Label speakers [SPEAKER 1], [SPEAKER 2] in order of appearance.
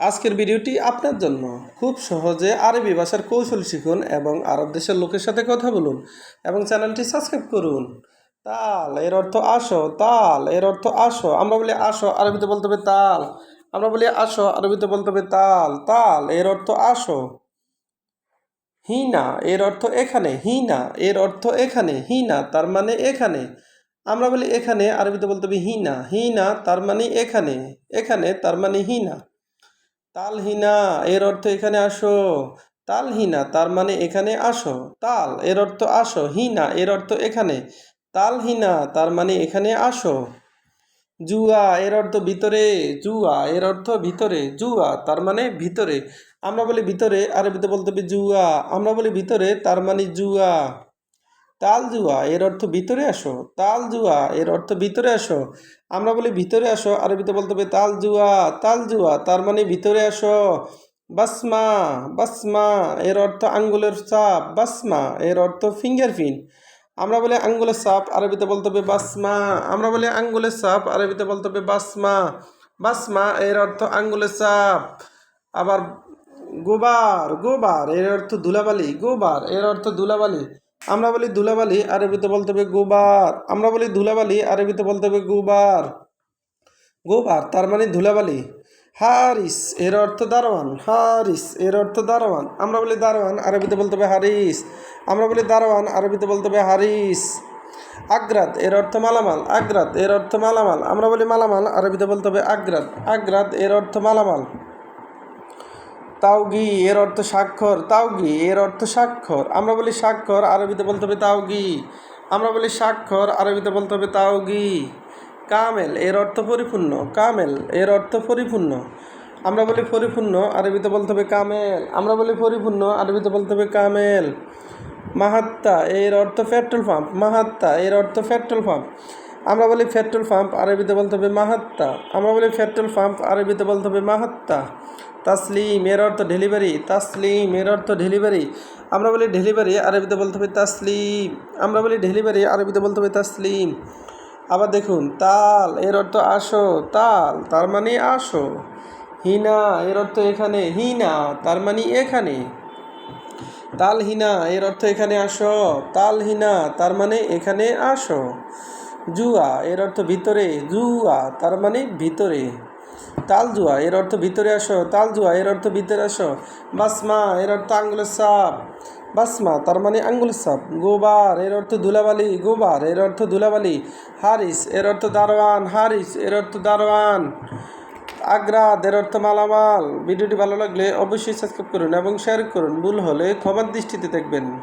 [SPEAKER 1] আজকের ভিডিওটি আপনার জন্য। খুব সহজে আরবি ভাষার কৌশল শিখুন এবং আরব দেশের লোকের সাথে কথা বলুন এবং চ্যানেলটি সাবস্ক্রাইব করুন। তাল, এর অর্থ আসো, তাল, এর অর্থ আসো। আমরা বলি আসো, আরবিতে বলতে হবে তাল। আমরা বলি আসো, আরবিতে বলতে হবে তাল। তাল, এর অর্থ আসো। হিনা, এর অর্থ এখানে। হিনা, এর অর্থ এখানে। হিনা, তার মানে এখানে। আমরা বলি এখানে, আরবিতে বলতে হবে হিনা। হিনা, তার মানে এখানে। এখানে, তার মানে হিনা। তালহিনা, এর অর্থ এখানে আসো। তালহিনা, তার মানে এখানে আসো। তাল, এর অর্থ আসো। হিনা, এর অর্থ এখানে। তালহিনা, তার মানে এখানে আসো। জুয়া, এর অর্থ ভিতরে। জুয়া, এর অর্থ ভিতরে। জুয়া, তার মানে ভিতরে। আমরা বলি ভিতরে, আরবিতে বলতে হবে জুয়া। আমরা বলি ভিতরে, তার মানে জুয়া। তাল জুয়া, এর অর্থ ভিতরে আসো। তাল জুয়া, এর অর্থ ভিতরে আসো। আমরা বলি ভিতরে আসো, আরবিতে বলতে হবে তাল জুয়া তাল জুয়া, তার মানে ভিতরে আসো। বাসমা বাসমা, এর অর্থ আঙ্গুলের চাপ, বাসমা, এর অর্থ ফিঙ্গারপ্রিন্ট আমরা বলি আঙ্গুলের সাপ আরবিতে বলতে হবে বাসমা। আমরা বলি আঙ্গুলের সাপ আরবিতে বলতে হবে বাসমা। বাসমা, এর অর্থ আঙ্গুলের সাপ আবার গোবার গোবার, এর অর্থ ধুলাবালি, গোবার, এর অর্থ ধুলাবালি। আমরা বলি ধুলাবালি, আরবিতে বলতে হবে গোবার। আমরা বলি ধুলাবালি, আরবিতে বলতে হবে গোবার। গোবার, তার মানে ধুলাবালি। হারিস, এর অর্থ দারোয়ান। হারিস, এর অর্থ দারোয়ান। আমরা বলি দারোয়ান, আরবিতে বলতে হবে হারিস। আমরা বলি দারোয়ান, আরবিতে বলতে হবে হারিস। আগ্রাত, এর অর্থ মালামাল। আগ্রাত, এর অর্থ মালামাল। আমরা বলি মালামাল, আরবিতে বলতে হবে আগ্রাত। আগ্রাত, এর অর্থ মালামাল। তাওগি এর অর্থ স্বাক্ষর তাওগি এর অর্থ স্বাক্ষর। আমরা বলি স্বাক্ষর, আরবিতে বলতে হবে তাওগি আমরা বলি স্বাক্ষর, আরবিতে বলতে হবে তাওগি কামেল, এর অর্থ পরিপূর্ণ, কামেল, এর অর্থ পরিপূর্ণ। আমরা বলি পরিপূর্ণ, আরবিতে বলতে হবে কামেল। আমরা বলি পরিপূর্ণ, আরবিতে বলতে হবে কামেল। মাহাত্তা, এর অর্থ পেট্রোল পাম্প। মাহাত্তা, এর অর্থ পেট্রোল পাম্প। আমরা বলি পেট্রোল পাম্প, আরবিতে বলতে হবে মাহাত্তা। আমরা বলি পেট্রোল পাম্প, আরবিতে বলতে হবে মাহাত্তা। তাসলিম, এর অর্থ ডেলিভারি তাসলিম, এর অর্থ ডেলিভারি আমরা বলি ডেলিভারি আরবিতে বলতে হবে তাসলিম। আমরা বলি ডেলিভারি আরবিতে বলতে হবে তাসলিম। আবার দেখুন, তাল, এর অর্থ আসো, তাল, তার মানে আসো। হিনা, এর অর্থ এখানে, হিনা, তার মানে এখানে। তালহিনা এর অর্থ এখানে আসো। তালহিনা তার মানে এখানে আসো। জুয়া, এর অর্থ ভিতরে, জুয়া, তার মানে ভিতরে। তাল জুয়া, এর অর্থ ভিতরে আসো। তাল জুয়া, এর অর্থ ভিতরে আসো। বাসমা, এর অর্থ আঙ্গুলের সাপ। বাসমা, তার মানে আঙ্গুল সাপ। গোবার, এর অর্থ ধুলাবালি। গোবার, এর অর্থ ধুলাবালি। হারিস, এর অর্থ দারোয়ান। হারিস, এর অর্থ দারোয়ান। আগ্রা এর অর্থ মালামাল। ভিডিওটি ভালো লাগলে অবশ্যই সাবস্ক্রাইব করুন এবং শেয়ার করুন। ভুল হলে ক্ষমার দৃষ্টিতে দেখবেন।